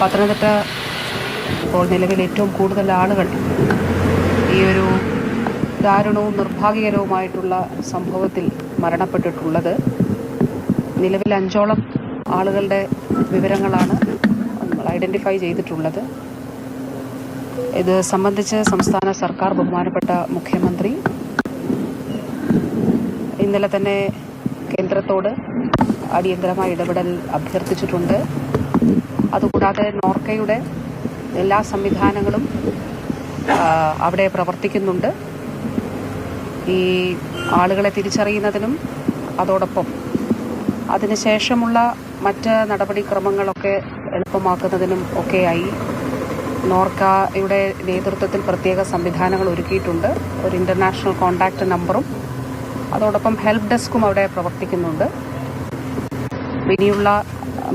പത്തനംതിട്ട ഇപ്പോൾ നിലവിൽ ഏറ്റവും കൂടുതൽ ആളുകൾ ഈ ഒരു ദാരുണവും നിർഭാഗ്യകരവുമായിട്ടുള്ള സംഭവത്തിൽ മരണപ്പെട്ടിട്ടുള്ളത്. നിലവിൽ അഞ്ചോളം ആളുകളുടെ വിവരങ്ങളാണ് നമ്മൾ ഐഡന്റിഫൈ ചെയ്തിട്ടുള്ളത്. ഇത് സംബന്ധിച്ച് സംസ്ഥാന സർക്കാർ ബഹുമാനപ്പെട്ട മുഖ്യമന്ത്രി ഇന്നലെ തന്നെ കേന്ദ്രത്തോട് അടിയന്തരമായി ഇടപെടൽ അഭ്യർത്ഥിച്ചിട്ടുണ്ട്. അതുകൂടാതെ നോർക്കയുടെ എല്ലാ സംവിധാനങ്ങളും അവിടെ പ്രവർത്തിക്കുന്നുണ്ട്. ഈ ആളുകളെ തിരിച്ചറിയുന്നതിനും അതോടൊപ്പം അതിനുശേഷമുള്ള മറ്റ് നടപടിക്രമങ്ങളൊക്കെ എളുപ്പമാക്കുന്നതിനും ഒക്കെയായി നോർക്കയുടെ നേതൃത്വത്തിൽ പ്രത്യേക സംവിധാനങ്ങൾ ഒരുക്കിയിട്ടുണ്ട്. ഒരു ഇന്റർനാഷണൽ കോൺടാക്റ്റ് നമ്പറും അതോടൊപ്പം ഹെൽപ്പ് ഡെസ്കും അവിടെ പ്രവർത്തിക്കുന്നുണ്ട്. ഇനിയുള്ള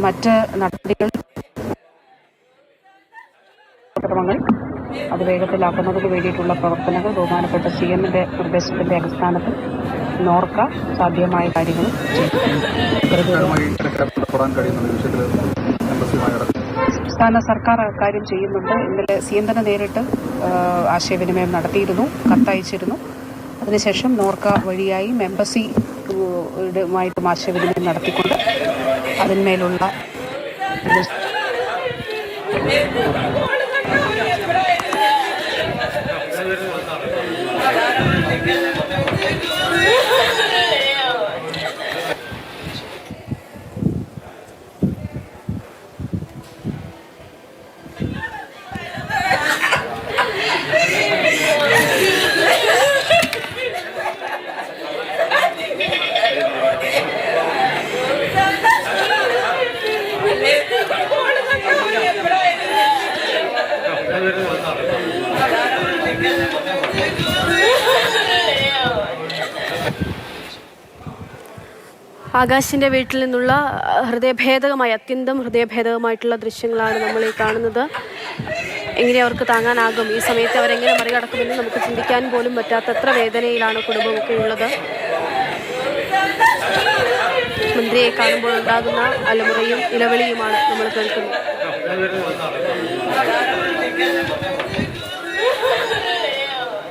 മറ്റ് നടപടികൾ ക്രമങ്ങൾ അത് വേഗത്തിലാക്കുന്നതിന് വേണ്ടിയിട്ടുള്ള പ്രവർത്തനങ്ങൾ ബഹുമാനപ്പെട്ട സി എമ്മിന്റെ നിർദ്ദേശത്തിന്റെ അടിസ്ഥാനത്തിൽ നോർക്ക സാധ്യമായ കാര്യങ്ങൾ സംസ്ഥാന സർക്കാർ കാര്യം ചെയ്യുന്നുണ്ട്. ഇന്നലെ സി എം തന്നെ നേരിട്ട് ആശയവിനിമയം നടത്തിയിരുന്നു കത്തയച്ചിരുന്നു. അതിനുശേഷം നോർക്ക വഴിയായി എംബസി യുമായിട്ടും ആശയവിനിമയം നടത്തിക്കൊണ്ട് അതിന്മേലുള്ള ആകാശിന്റെ വീട്ടിൽ നിന്നുള്ള ഹൃദയഭേദകമായ അത്യന്തം ഹൃദയഭേദകമായിട്ടുള്ള ദൃശ്യങ്ങളാണ് നമ്മൾ ഈ കാണുന്നത്. എങ്ങനെ അവർക്ക് താങ്ങാനാകും? ഈ സമയത്ത് അവരെങ്ങനെ മറികടക്കുമെന്ന് നമുക്ക് ചിന്തിക്കാൻ പോലും പറ്റാത്തത്ര വേദനയിലാണ് കുടുംബമൊക്കെ ഉള്ളത്. മന്ത്രിയെ കാണുമ്പോൾ ഉണ്ടാകുന്ന അലമുറയും ഇലവിളിയുമാണ് നമ്മൾ കേൾക്കുന്നത്.